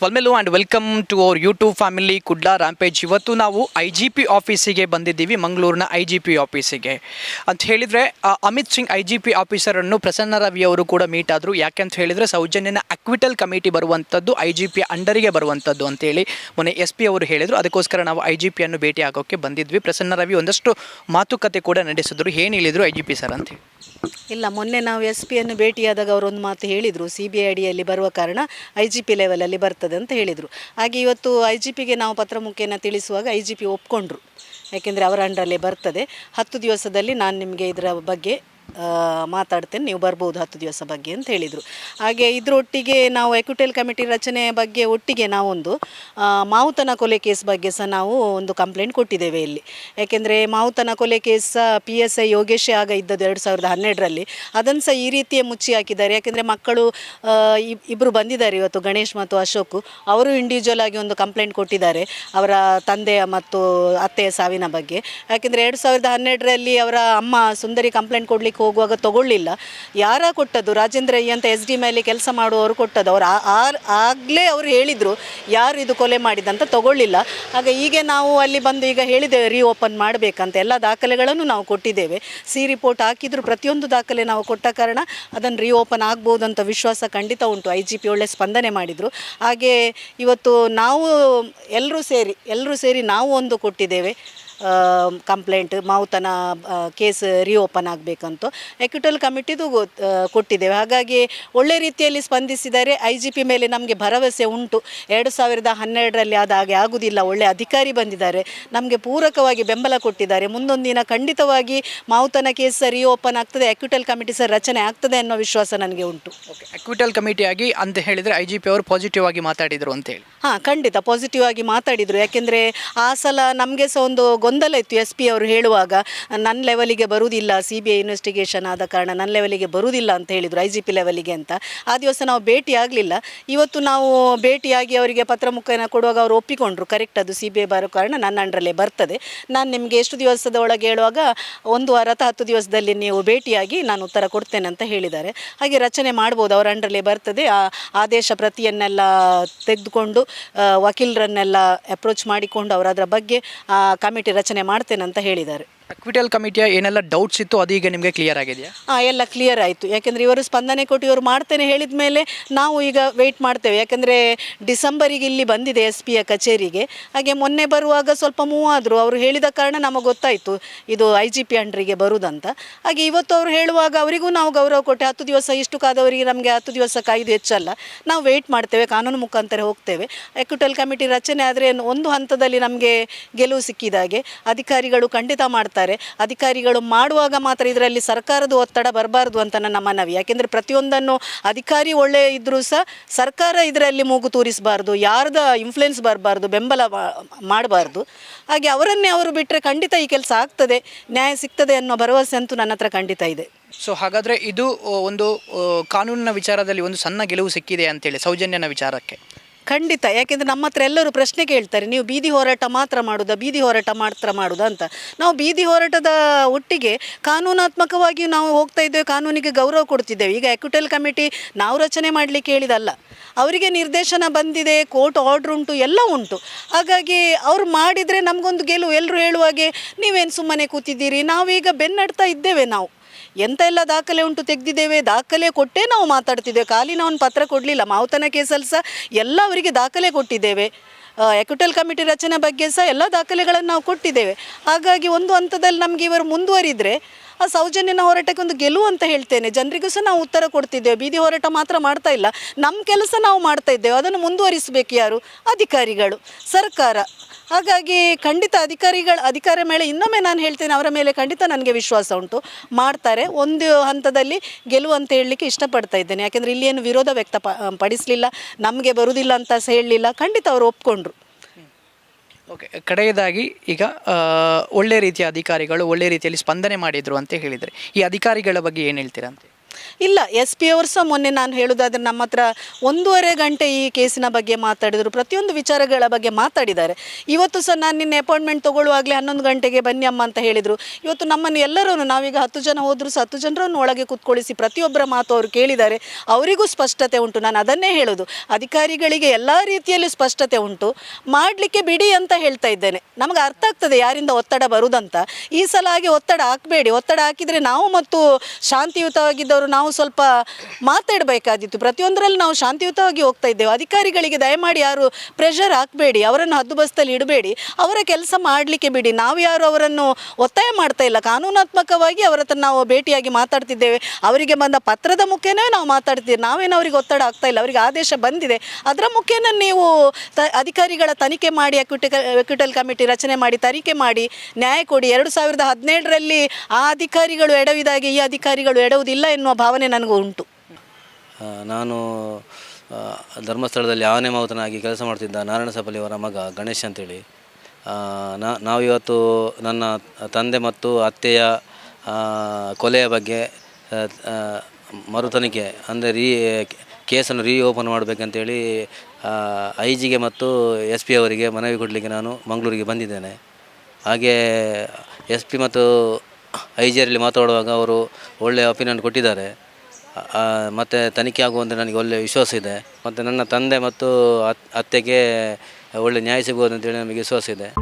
ಸ್ವಾಲ್ಮೆಲು and welcome to our YouTube family Kudla rampage ಇವತ್ತು ನಾವು I G P ಆಫೀಸಿಗೆ ಬಂದಿದ್ದೀವಿ, ಮಂಗಳೂರಿನ ಐ ಜಿ ಪಿ ಆಫೀಸಿಗೆ ಅಂತ ಹೇಳಿದರೆ Amit Singh I G P ಆಫೀಸರನ್ನು Prasanna Ravi ಅವರು ಕೂಡ ಮೀಟ್ ಆದರು. ಯಾಕೆಂತ ಹೇಳಿದರೆ, ಸೌಜನ್ಯನ ಅಕ್ವಿಟಲ್ ಕಮಿಟಿ ಬರುವಂಥದ್ದು ಐ ಜಿ ಪಿ ಅಂಡರಿಗೆ ಬರುವಂಥದ್ದು ಅಂತೇಳಿ ಮೊನ್ನೆ ಎಸ್ ಪಿ ಅವರು ಹೇಳಿದರು. ಅದಕ್ಕೋಸ್ಕರ ನಾವು ಐ ಜಿ ಪಿಯನ್ನು ಭೇಟಿ ಆಗೋಕ್ಕೆ ಬಂದಿದ್ವಿ. ಪ್ರಸನ್ನ ರವಿ ಒಂದಷ್ಟು ಮಾತುಕತೆ ಕೂಡ ನಡೆಸಿದ್ರು. ಏನು ಹೇಳಿದರು ಐ ಜಿ ಪಿ ಸರ್ ಅಂತ ಇಲ್ಲ, ಮೊನ್ನೆ ನಾವು ಎಸ್ ಪಿಯನ್ನು ಭೇಟಿಯಾದಾಗ ಅವರೊಂದು ಮಾತು ಹೇಳಿದರು. ಸಿ ಬಿ ಐ ಡಿಯಲ್ಲಿ ಬರುವ ಕಾರಣ ಐ ಜಿ ಪಿ ಲೆವೆಲಲ್ಲಿ ಬರ್ತದೆ. ಅಂತ ಹೇಳಿದರು. ಹಾಗೆ ಇವತ್ತು ಐ ಜಿ ಪಿಗೆ ನಾವು ಪತ್ರ ಮುಖೇನ ತಿಳಿಸುವಾಗ ಐ ಜಿ ಪಿ ಒಪ್ಕೊಂಡ್ರು. ಯಾಕೆಂದರೆ ಅವರ ಅಂಡರಲ್ಲೇ ಬರ್ತದೆ. ಹತ್ತು ದಿವಸದಲ್ಲಿ ನಾನು ನಿಮಗೆ ಇದರ ಬಗ್ಗೆ ಮಾತಾಡ್ತೇನೆ. ನೀವು ಬರ್ಬೋದು ಹತ್ತು ದಿವಸ ಬಗ್ಗೆ ಅಂತ ಹೇಳಿದರು. ಹಾಗೆ ಇದರೊಟ್ಟಿಗೆ ನಾವು ಎಕ್ವಿಟೆಲ್ ಕಮಿಟಿ ರಚನೆ ಬಗ್ಗೆ ಒಟ್ಟಿಗೆ ನಾವೊಂದು ಮಾವುತನ ಕೊಲೆ ಕೇಸ್ ಬಗ್ಗೆ ಸಹ ನಾವು ಒಂದು ಕಂಪ್ಲೇಂಟ್ ಕೊಟ್ಟಿದ್ದೇವೆ ಇಲ್ಲಿ. ಯಾಕೆಂದರೆ ಮಾವುತನ ಕೊಲೆ ಕೇಸ್ ಸಹ ಪಿ ಎಸ್ ಐ ಯೋಗೇಶ್ ಆಗ ಇದ್ದದ್ದು ಎರಡು ಸಾವಿರದ ಹನ್ನೆರಡರಲ್ಲಿ. ಅದನ್ನು ಸಹ ಈ ರೀತಿಯೇ ಮುಚ್ಚಿ ಹಾಕಿದ್ದಾರೆ. ಯಾಕೆಂದರೆ ಮಕ್ಕಳು ಇಬ್ಬರು ಬಂದಿದ್ದಾರೆ ಇವತ್ತು, ಗಣೇಶ್ ಮತ್ತು ಅಶೋಕ್. ಅವರು ಇಂಡಿವಿಜುವಲ್ ಆಗಿ ಒಂದು ಕಂಪ್ಲೇಂಟ್ ಕೊಟ್ಟಿದ್ದಾರೆ ಅವರ ತಂದೆಯ ಮತ್ತು ಅತ್ತೆಯ ಸಾವಿನ ಬಗ್ಗೆ. ಯಾಕೆಂದರೆ ಎರಡು ಸಾವಿರದ ಹನ್ನೆರಡರಲ್ಲಿ ಅವರ ಅಮ್ಮ ಸುಂದರಿ ಕಂಪ್ಲೇಂಟ್ ಕೊಡ್ಲಿಕ್ಕೆ ಹೋಗುವಾಗ ತಗೊಳ್ಳಿಲ್ಲ. ಯಾರ ಕೊಟ್ಟದ್ದು? ರಾಜೇಂದ್ರ ಅಯ್ಯ ಅಂತ ಎಸ್ ಡಿ ಮೇಲೆ ಕೆಲಸ ಮಾಡುವವರು ಕೊಟ್ಟದ್ದು. ಅವರು ಆಗಲೇ ಅವರು ಹೇಳಿದರು, ಯಾರು ಇದು ಕೊಲೆ ಮಾಡಿದಂತ ತಗೊಳ್ಳಿಲ್ಲ. ಆಗ ಈಗ ನಾವು ಅಲ್ಲಿ ಬಂದು ಈಗ ಹೇಳಿದ್ದೇವೆ ರೀಓಪನ್ ಮಾಡಬೇಕಂತ. ಎಲ್ಲ ದಾಖಲೆಗಳನ್ನು ನಾವು ಕೊಟ್ಟಿದ್ದೇವೆ. ಸಿ ರಿಪೋರ್ಟ್ ಹಾಕಿದ್ರು. ಪ್ರತಿಯೊಂದು ದಾಖಲೆ ನಾವು ಕೊಟ್ಟ ಕಾರಣ ಅದನ್ನು ರೀಓಪನ್ ಆಗ್ಬೋದು ಅಂತ ವಿಶ್ವಾಸ ಖಂಡಿತ ಉಂಟು. ಐ ಜಿ ಪಿ ಒಳ್ಳೆ ಸ್ಪಂದನೆ ಮಾಡಿದರು. ಹಾಗೆ ಇವತ್ತು ನಾವು ಎಲ್ಲರೂ ಸೇರಿ ಎಲ್ಲರೂ ಸೇರಿ ನಾವು ಒಂದು ಕೊಟ್ಟಿದ್ದೇವೆ. ಕಂಪ್ಲೇಂಟ್ ಮಾವುತನ ಕೇಸ್ ರಿಓಪನ್ ಆಗಬೇಕಂತ ಎಕ್ವಿಟಲ್ ಕಮಿಟಿದು ಕೊಟ್ಟಿದ್ದೇವೆ. ಹಾಗಾಗಿ ಒಳ್ಳೆ ರೀತಿಯಲ್ಲಿ ಸ್ಪಂದಿಸಿದರೆ ಐ ಜಿ ಪಿ ಮೇಲೆ ನಮಗೆ ಭರವಸೆ ಉಂಟು. ಎರಡು ಸಾವಿರದ ಹನ್ನೆರಡರಲ್ಲಿ ಅದು ಹಾಗೆ ಆಗುವುದಿಲ್ಲ ಒಳ್ಳೆ ಅಧಿಕಾರಿ ಬಂದಿದ್ದಾರೆ. ನಮಗೆ ಪೂರಕವಾಗಿ ಬೆಂಬಲ ಕೊಟ್ಟಿದ್ದಾರೆ. ಮುಂದೊಂದು ದಿನ ಖಂಡಿತವಾಗಿ ಮಾವುತನ ಕೇಸ್ ರಿಓಪನ್ ಆಗ್ತದೆ ಎಕ್ವಿಟಲ್ ಕಮಿಟಿ ಸರ್ ರಚನೆ ಆಗ್ತದೆ ಅನ್ನೋ ವಿಶ್ವಾಸ ನನಗೆ ಉಂಟು. ಓಕೆ ಅಕ್ವಿಟಲ್ ಕಮಿಟಿಯಾಗಿ ಅಂತ ಹೇಳಿದರೆ ಐ ಜಿ ಪಿ ಅವರು ಪಾಸಿಟಿವ್ ಆಗಿ ಮಾತಾಡಿದರು ಅಂತೇಳಿ ಹಾಂ ಖಂಡಿತ ಪಾಸಿಟಿವ್ ಆಗಿ ಮಾತಾಡಿದರು. ಯಾಕೆಂದರೆ ಆ ಸಲ ನಮಗೆ ಸಹ ಒಂದು ಗೊಂದಲ ಇತ್ತು ಎಸ್ ಪಿ ಅವರು ಹೇಳುವಾಗ ನನ್ನ ಲೆವೆಲಿಗೆ ಬರುವುದಿಲ್ಲ ಸಿ ಬಿ ಐ ಇನ್ವೆಸ್ಟಿಗೇಷನ್ ಆದ ಕಾರಣ ನನ್ನ ಲೆವೆಲಿಗೆ ಬರುವುದಿಲ್ಲ ಅಂತ ಹೇಳಿದರು ಐ ಜಿ ಪಿ ಲೆವೆಲಿಗೆ ಅಂತ. ಆ ದಿವಸ ನಾವು ಭೇಟಿ ಆಗಲಿಲ್ಲ. ಇವತ್ತು ನಾವು ಭೇಟಿಯಾಗಿ ಅವರಿಗೆ ಪತ್ರ ಮುಖೇನ ಕೊಡುವಾಗ ಅವರು ಒಪ್ಪಿಕೊಂಡ್ರು ಕರೆಕ್ಟ್ ಅದು ಸಿ ಬಿ ಐ ಬರೋ ಕಾರಣ ನನ್ನ ಅಂಡ್ರಲ್ಲೇ ಬರ್ತದೆ. ನಾನು ನಿಮಗೆ ಎಷ್ಟು ದಿವಸದ ಒಳಗೆ ಹೇಳುವಾಗ, ಒಂದು ವಾರ ಅಥವಾ ಹತ್ತು ದಿವಸದಲ್ಲಿ ನೀವು ಭೇಟಿಯಾಗಿ ನಾನು ಉತ್ತರ ಕೊಡ್ತೇನೆ ಅಂತ ಹೇಳಿದ್ದಾರೆ. ಹಾಗೆ ರಚನೆ ಮಾಡ್ಬೋದು, ಅವರ ಅಂಡ್ರಲ್ಲೇ ಬರ್ತದೆ. ಆ ಆದೇಶ ಪ್ರತಿಯನ್ನೆಲ್ಲ ತೆಗೆದುಕೊಂಡು ವಕೀಲರನ್ನೆಲ್ಲ ಅಪ್ರೋಚ್ ಮಾಡಿಕೊಂಡು ಅವರು ಅದರ ಬಗ್ಗೆ ಕಮಿಟಿ ರಚನೆ ಮಾಡ್ತೇನೆ ಅಂತ ಹೇಳಿದ್ದಾರೆ. ಅಕ್ವಿಟಲ್ ಕಮಿಟಿಯ ಏನೆಲ್ಲ ಡೌಟ್ಸ್ ಇತ್ತು ಅದು ಈಗ ನಿಮಗೆ ಕ್ಲಿಯರ್ ಆಗಿದೆಯಾ? ಹಾಂ ಎಲ್ಲ ಕ್ಲಿಯರ್ ಆಯಿತು. ಯಾಕೆಂದರೆ ಇವರು ಸ್ಪಂದನೆ ಕೊಟ್ಟು ಇವರು ಮಾಡ್ತೇನೆ ಹೇಳಿದ ಮೇಲೆ ನಾವು ಈಗ ವೆಯ್ಟ್ ಮಾಡ್ತೇವೆ. ಯಾಕೆಂದರೆ ಡಿಸೆಂಬರಿಗೆ ಇಲ್ಲಿ ಬಂದಿದೆ ಎಸ್ ಪಿಯ ಕಚೇರಿಗೆ. ಹಾಗೆ ಮೊನ್ನೆ ಬರುವಾಗ ಸ್ವಲ್ಪ ಮೂವ್ ಅವರು ಹೇಳಿದ ಕಾರಣ ನಮಗೆ ಗೊತ್ತಾಯಿತು. ಇದು ಐ ಜಿ ಪಿ ಅಂಡ್ರಿಗೆ ಬರುವುದಂತ ಹಾಗೆ ಇವತ್ತು ಅವರು ಹೇಳುವಾಗ ಅವರಿಗೂ ನಾವು ಗೌರವ ಕೊಟ್ಟೆ. ಹತ್ತು ದಿವಸ ಇಷ್ಟು ಕಾದವರಿಗೆ ನಮಗೆ ಹತ್ತು ದಿವಸ ಕಾಯ್ದು ಹೆಚ್ಚಲ್ಲ. ನಾವು ವೆಯ್ಟ್ ಮಾಡ್ತೇವೆ. ಕಾನೂನು ಮುಖಾಂತರ ಹೋಗ್ತೇವೆ. ಎಕ್ವಿಟಲ್ ಕಮಿಟಿ ರಚನೆ ಆದರೆ ಒಂದು ಹಂತದಲ್ಲಿ ನಮಗೆ ಗೆಲುವು ಸಿಕ್ಕಿದಾಗೆ ಅಧಿಕಾರಿಗಳು ಖಂಡಿತ ಮಾಡ್ತಾರೆ. ಅಧಿಕಾರಿಗಳು ಮಾಡುವಾಗ ಮಾತ್ರ ಇದರಲ್ಲಿ ಸರ್ಕಾರದ ಒತ್ತಡ ಬರಬಾರ್ದು ಅಂತ ನನ್ನ ಮನವಿ. ಯಾಕೆಂದರೆ ಪ್ರತಿಯೊಂದನ್ನು ಅಧಿಕಾರಿ ಒಳ್ಳೆ ಇದ್ದರೂ ಸಹ ಸರ್ಕಾರ ಇದರಲ್ಲಿ ಮೂಗು ತೂರಿಸಬಾರ್ದು, ಯಾರ್ದ ಇನ್ಫ್ಲುಯೆನ್ಸ್ ಬರಬಾರ್ದು, ಬೆಂಬಲ ಮಾಡಬಾರ್ದು. ಹಾಗೆ ಅವರನ್ನೇ ಅವರು ಬಿಟ್ಟರೆ ಖಂಡಿತ ಈ ಕೆಲಸ ಆಗ್ತದೆ, ನ್ಯಾಯ ಸಿಗ್ತದೆ ಅನ್ನೋ ಭರವಸೆ ಅಂತೂ ನನ್ನ ಹತ್ರ ಖಂಡಿತ ಇದೆ. ಸೊ ಹಾಗಾದರೆ ಇದು, ಒಂದು ಕಾನೂನಿನ ವಿಚಾರದಲ್ಲಿ ಒಂದು ಸಣ್ಣ ಗೆಲುವು ಸಿಕ್ಕಿದೆ ಅಂತೇಳಿ, ಸೌಜನ್ಯನ ವಿಚಾರಕ್ಕೆ. ಖಂಡಿತ. ಯಾಕೆಂದರೆ ನಮ್ಮ ಹತ್ರ ಎಲ್ಲರೂ ಪ್ರಶ್ನೆ ಕೇಳ್ತಾರೆ, ನೀವು ಬೀದಿ ಹೋರಾಟ ಮಾತ್ರ ಮಾಡುವುದಾ ಬೀದಿ ಹೋರಾಟ ಮಾತ್ರ ಮಾಡುದ ಅಂತ. ನಾವು ಬೀದಿ ಹೋರಾಟದ ಒಟ್ಟಿಗೆ ಕಾನೂನಾತ್ಮಕವಾಗಿ ನಾವು ಹೋಗ್ತಾ ಇದ್ದೇವೆ, ಕಾನೂನಿಗೆ ಗೌರವ ಕೊಡ್ತಿದ್ದೇವೆ. ಈಗ ಎಕ್ಯುಟಲ್ ಕಮಿಟಿ ನಾವು ರಚನೆ ಮಾಡಲಿಕ್ಕೆ ಹೇಳಿದಲ್ಲ. ಅವರಿಗೆ ನಿರ್ದೇಶನ ಬಂದಿದೆ, ಕೋರ್ಟ್ ಆರ್ಡ್ರ್ ಉಂಟು, ಎಲ್ಲ ಉಂಟು. ಹಾಗಾಗಿ ಅವ್ರು ಮಾಡಿದರೆ ನಮಗೊಂದು ಗೆಲುವು. ಎಲ್ಲರೂ ಹೇಳುವಾಗೆ ನೀವೇನು ಸುಮ್ಮನೆ ಕೂತಿದ್ದೀರಿ? ನಾವೀಗ ಬೆನ್ನಡ್ತಾ ಇದ್ದೇವೆ ನಾವು. ಎಂತ ಎಲ್ಲ ದಾಖಲೆ ಉಂಟು ತೆಗೆದಿದ್ದೇವೆ? ದಾಖಲೆ ಕೊಟ್ಟೇ ನಾವು ಮಾತಾಡ್ತಿದ್ದೇವೆ. ಖಾಲಿ ನಾವು ಪತ್ರ ಕೊಡಲಿಲ್ಲ. ಮಾವುತನ ಕೇಸಲ್ಲಿ ಸಹ ಎಲ್ಲ ಅವರಿಗೆ ದಾಖಲೆ ಕೊಟ್ಟಿದ್ದೇವೆ. ಎಕ್ವಿಟಲ್ ಕಮಿಟಿ ರಚನೆ ಬಗ್ಗೆ ಸಹ ಎಲ್ಲ ದಾಖಲೆಗಳನ್ನು ನಾವು ಕೊಟ್ಟಿದ್ದೇವೆ. ಹಾಗಾಗಿ ಒಂದು ಹಂತದಲ್ಲಿ ನಮಗೆ ಇವರು ಮುಂದುವರಿದರೆ ಆ ಸೌಜನ್ಯನ ಹೋರಾಟಕ್ಕೆ ಒಂದು ಗೆಲುವು ಅಂತ ಹೇಳ್ತೇನೆ. ಜನರಿಗೂ ಸಹ ನಾವು ಉತ್ತರ ಕೊಡ್ತಿದ್ದೇವೆ. ಬೀದಿ ಹೋರಾಟ ಮಾತ್ರ ಮಾಡ್ತಾ ಇಲ್ಲ. ನಮ್ಮ ಕೆಲಸ ನಾವು ಮಾಡ್ತಾ ಇದ್ದೇವೆ. ಅದನ್ನು ಮುಂದುವರಿಸಬೇಕು ಯಾರು? ಅಧಿಕಾರಿಗಳು, ಸರ್ಕಾರ. ಹಾಗಾಗಿ ಖಂಡಿತ ಅಧಿಕಾರಿಗಳ, ಅಧಿಕಾರ ಮೇಲೆ ಇನ್ನೊಮ್ಮೆ ನಾನು ಹೇಳ್ತೇನೆ, ಅವರ ಮೇಲೆ ಖಂಡಿತ ನನಗೆ ವಿಶ್ವಾಸ ಉಂಟು. ಮಾಡ್ತಾರೆ. ಒಂದು ಹಂತದಲ್ಲಿ ಗೆಲುವು ಅಂತ ಹೇಳಲಿಕ್ಕೆ ಇಷ್ಟಪಡ್ತಾ ಇದ್ದೇನೆ. ಯಾಕೆಂದರೆ ಇಲ್ಲಿ ಏನು ವಿರೋಧ ವ್ಯಕ್ತ ಪಡಿಸಲಿಲ್ಲ. ನಮಗೆ ಬರುವುದಿಲ್ಲ ಅಂತ ಸಹ ಹೇಳಲಿಲ್ಲ. ಖಂಡಿತ ಅವರು ಒಪ್ಕೊಂಡ್ರು. ಓಕೆ, ಕಡೆಯದಾಗಿ ಈಗ ಒಳ್ಳೆ ರೀತಿಯ ಅಧಿಕಾರಿಗಳು ಒಳ್ಳೆ ರೀತಿಯಲ್ಲಿ ಸ್ಪಂದನೆ ಮಾಡಿದರು ಅಂತ ಹೇಳಿದರೆ. ಈ ಅಧಿಕಾರಿಗಳ ಬಗ್ಗೆ ಏನು ಹೇಳ್ತೀರಾ ಅಂತ? ಇಲ್ಲ ಎಸ್ ಪಿ ಅವರು ಸಹ ಮೊನ್ನೆ ನಾನು ಹೇಳೋದಾದ್ರೆ ನಮ್ಮ ಹತ್ರ ಒಂದೂವರೆ ಗಂಟೆ ಈ ಕೇಸಿನ ಬಗ್ಗೆ ಮಾತಾಡಿದರು. ಪ್ರತಿಯೊಂದು ವಿಚಾರಗಳ ಬಗ್ಗೆ ಮಾತಾಡಿದ್ದಾರೆ. ಇವತ್ತು ಸಹ ನಾನು ನಿನ್ನೆ ಅಪಾಯಿಂಟ್ಮೆಂಟ್ ತೊಗೊಳ್ಳುವಾಗಲೇ ಹನ್ನೊಂದು ಗಂಟೆಗೆ ಬನ್ನಿ ಅಮ್ಮ ಅಂತ ಹೇಳಿದರು. ಇವತ್ತು ನಮ್ಮನ್ನು ಎಲ್ಲರೂ ನಾವೀಗ ಹತ್ತು ಜನ ಹೋದರೂ ಸಹ ಹತ್ತು ಜನರನ್ನು ಒಳಗೆ ಕೂತ್ಕೊಳ್ಳಿಸಿ ಪ್ರತಿಯೊಬ್ಬರ ಮಾತು ಅವರು ಕೇಳಿದ್ದಾರೆ. ಅವರಿಗೂ ಸ್ಪಷ್ಟತೆ ಉಂಟು, ನಾನು ಅದನ್ನೇ ಹೇಳೋದು. ಅಧಿಕಾರಿಗಳಿಗೆ ಎಲ್ಲ ರೀತಿಯಲ್ಲೂ ಸ್ಪಷ್ಟತೆ ಉಂಟು. ಮಾಡಲಿಕ್ಕೆ ಬಿಡಿ ಅಂತ ಹೇಳ್ತಾ ಇದ್ದೇನೆ. ನಮಗೆ ಅರ್ಥ ಆಗ್ತದೆ ಯಾರಿಂದ ಒತ್ತಡ ಬರುವುದಂತ ಈ ಸಲ ಹಾಗೆ ಒತ್ತಡ ಹಾಕಬೇಡಿ. ಒತ್ತಡ ಹಾಕಿದರೆ ನಾವು ಮತ್ತು ಶಾಂತಿಯುತವಾಗಿದ್ದವರು ನಾವು ಸ್ವಲ್ಪ ಮಾತಾಡಬೇಕಾದಿತ್ತು ಪ್ರತಿಯೊಂದರಲ್ಲಿ ನಾವು ಶಾಂತಿಯುತವಾಗಿ ಹೋಗ್ತಾ ಇದ್ದೇವೆ. ಅಧಿಕಾರಿಗಳಿಗೆ ದಯಮಾಡಿ ಯಾರು ಪ್ರೆಷರ್ ಹಾಕಬೇಡಿ, ಅವರನ್ನು ಹದ್ದುಬಸ್ತಲ್ಲಿ ಇಡಬೇಡಿ, ಅವರ ಕೆಲಸ ಮಾಡಲಿಕ್ಕೆ ಬಿಡಿ. ನಾವು ಯಾರು ಅವರನ್ನು ಒತ್ತಾಯ ಮಾಡ್ತಾ ಇಲ್ಲ. ಕಾನೂನಾತ್ಮಕವಾಗಿ ಅವರ ಹತ್ರ ನಾವು ಭೇಟಿಯಾಗಿ ಮಾತಾಡ್ತಿದ್ದೇವೆ. ಅವರಿಗೆ ಬಂದ ಪತ್ರದ ಮುಖೇನೇ ನಾವು ಮಾತಾಡ್ತಿದ್ದೇವೆ. ನಾವೇನು ಅವರಿಗೆ ಒತ್ತಡ ಆಗ್ತಾ ಇಲ್ಲ. ಅವರಿಗೆ ಆದೇಶ ಬಂದಿದೆ. ಅದರ ಮುಖೇನ ನೀವು ತ, ಅಧಿಕಾರಿಗಳ ತನಿಖೆ ಮಾಡಿ ಅಕ್ವಿಟಲ್ ಕಮಿಟಿ ರಚನೆ ಮಾಡಿ, ತನಿಖೆ ಮಾಡಿ ನ್ಯಾಯ ಕೊಡಿ. ಎರಡು ಸಾವಿರದ ಹದಿನೇಳರಲ್ಲಿ ಆ ಅಧಿಕಾರಿಗಳು ಎಡವಿದಾಗೆ ಈ ಅಧಿಕಾರಿಗಳು ಎಡವುದಿಲ್ಲ ಎನ್ನುವ ಭಾವನೆ ನನಗೂ ಉಂಟು. ನಾನು ಧರ್ಮಸ್ಥಳದಲ್ಲಿ ಆನೆ ಮಾವುತನಾಗಿ ಕೆಲಸ ಮಾಡ್ತಿದ್ದ ನಾರಾಯಣ ಸಪಲಿಯವರ ಮಗ ಗಣೇಶ್ ಅಂತೇಳಿ. ನಾ, ನಾವಿವತ್ತು ನನ್ನ ತಂದೆ ಮತ್ತು ಅತ್ತೆಯ ಕೊಲೆಯ ಬಗ್ಗೆ ಮರುತನಿಖೆ, ಅಂದರೆ ರೀ, ಕೇಸನ್ನು ರೀ ಓಪನ್ ಮಾಡಬೇಕಂತೇಳಿ ಐ ಜಿಗೆ ಮತ್ತು ಎಸ್ ಪಿ ಅವರಿಗೆ ಮನವಿ ಕೊಡಲಿಕ್ಕೆ ನಾನು ಮಂಗಳೂರಿಗೆ ಬಂದಿದ್ದೇನೆ. ಹಾಗೆ ಎಸ್ ಪಿ ಮತ್ತು ಐ ಜಿಯರಲ್ಲಿ ಮಾತಾಡುವಾಗ ಅವರು ಒಳ್ಳೆಯ ಒಪಿನಿಯನ್ ಕೊಟ್ಟಿದ್ದಾರೆ. ಮತ್ತು ತನಿಖೆ ಆಗುವಂತೆ ನನಗೆ ಒಳ್ಳೆ ವಿಶ್ವಾಸ ಇದೆ. ಮತ್ತು ನನ್ನ ತಂದೆ ಮತ್ತು ಅತ್- ಅತ್ತೆಗೆ ಒಳ್ಳೆ ನ್ಯಾಯ ಸಿಗ್ಬೋದು ಅಂತೇಳಿ ನಮಗೆ ವಿಶ್ವಾಸ ಇದೆ.